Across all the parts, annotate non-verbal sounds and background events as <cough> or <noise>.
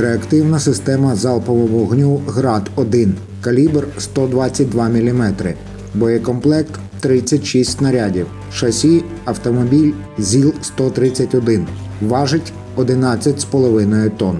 реактивна система залпового вогню ГРАД-1, калібр 122 мм, боєкомплект 36 снарядів, шасі автомобіль ЗІЛ-131, важить 11,5 тонн.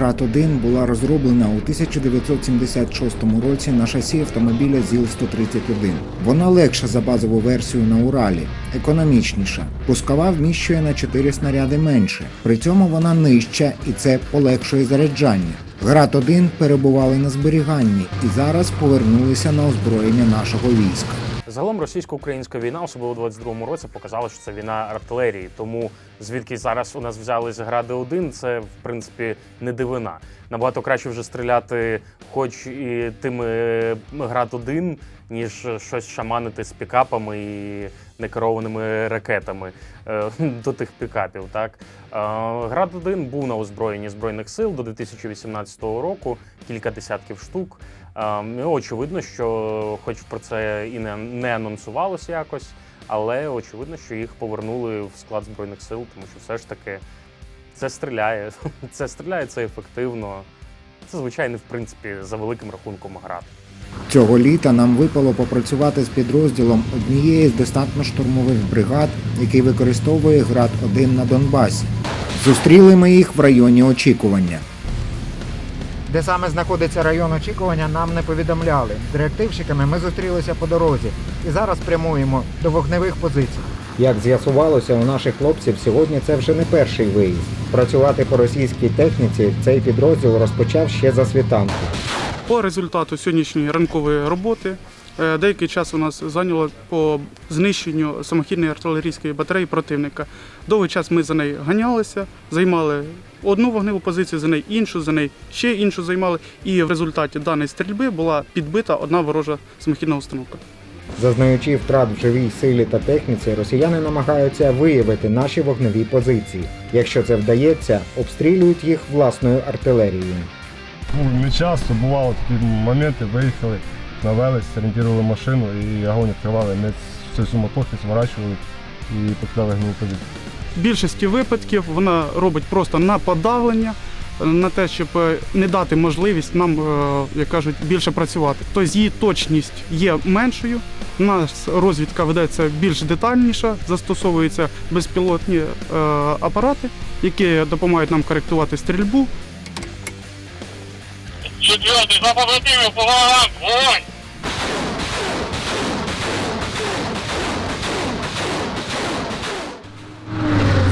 ГРАД-1 була розроблена у 1976 році на шасі автомобіля ЗІЛ-131. Вона легша за базову версію на Уралі, економічніша. Пускова вміщує на 4 снаряди менше. При цьому вона нижча і це полегшує заряджання. ГРАД-1 перебували на зберіганні і зараз повернулися на озброєння нашого війська. Загалом російсько-українська війна, особливо у 22-му році, показала, що це війна артилерії. Тому звідки зараз у нас взялись гради 1 це в принципі не дивина. Набагато краще вже стріляти, хоч і тими град 1 ніж щось шаманити з пікапами і некерованими ракетами е, <laughs> до тих пікапів. Так Е, град 1 був на озброєнні збройних сил до 2018 року, кілька десятків штук. Е, ну, очевидно, що, хоч про це і не анонсувалося якось, але очевидно, що їх повернули в склад збройних сил, тому що все ж таки це стріляє. <laughs> Це стріляє, це ефективно. Це звичайно, в принципі, за великим рахунком град. Цього літа нам випало попрацювати з підрозділом однієї з десантно-штурмових бригад, який використовує град 1 на Донбасі. Зустріли ми їх в районі очікування. Де саме знаходиться район очікування, нам не повідомляли. З реактивщиками ми зустрілися по дорозі і зараз прямуємо до вогневих позицій. Як з'ясувалося, у наших хлопців сьогодні це вже не перший виїзд. Працювати по російській техніці цей підрозділ розпочав ще за світанку. По результату сьогоднішньої ранкової роботи е, деякий час у нас зайняло по знищенню самохідної артилерійської батареї противника. Довгий час ми за нею ганялися, займали одну вогневу позицію, за нею іншу, за нею ще іншу займали. І в результаті даної стрільби була підбита одна ворожа самохідна установка. Зазнаючи втрат в живій силі та техніці, росіяни намагаються виявити наші вогневі позиції. Якщо це вдається, обстрілюють їх власною артилерією. Ну, не часто бувало такі моменти, виїхали, навелись, орієнтували машину і огонь відкривали. Ми з суматохи зворачували і покидали гнилу позицію. Більшості випадків вона робить просто на подавлення, на те, щоб е, не дати можливість нам, е, як кажуть, більше працювати. Тобто її точність є меншою. У нас розвідка ведеться більш детальніша, застосовуються безпілотні е, апарати, які допомагають нам коректувати стрільбу. Четвертый, за побратимів, по ворогам, вогонь!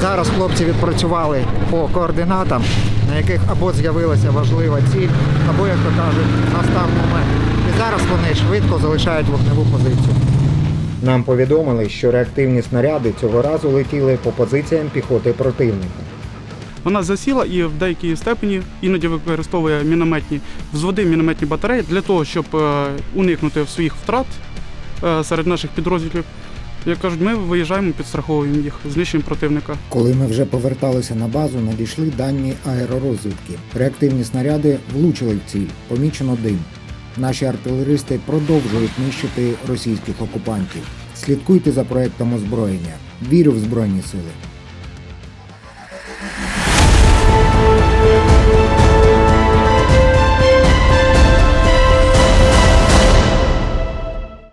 Зараз хлопці відпрацювали по координатам, на яких або з'явилася важлива ціль, або, як то кажуть, настав момент. І зараз вони швидко залишають вогневу позицію. Нам повідомили, що реактивні снаряди цього разу летіли по позиціям піхоти противника. Вона засіла і в деякій степені іноді використовує мінометні взводи, мінометні батареї для того, щоб е, уникнути своїх втрат е, серед наших підрозділів. Як кажуть, ми виїжджаємо, підстраховуємо їх, знищуємо противника. Коли ми вже поверталися на базу, надійшли дані аеророзвідки. Реактивні снаряди влучили в ціль, помічено дим. Наші артилеристи продовжують нищити російських окупантів. Слідкуйте за проектом озброєння. Вірю в Збройні сили.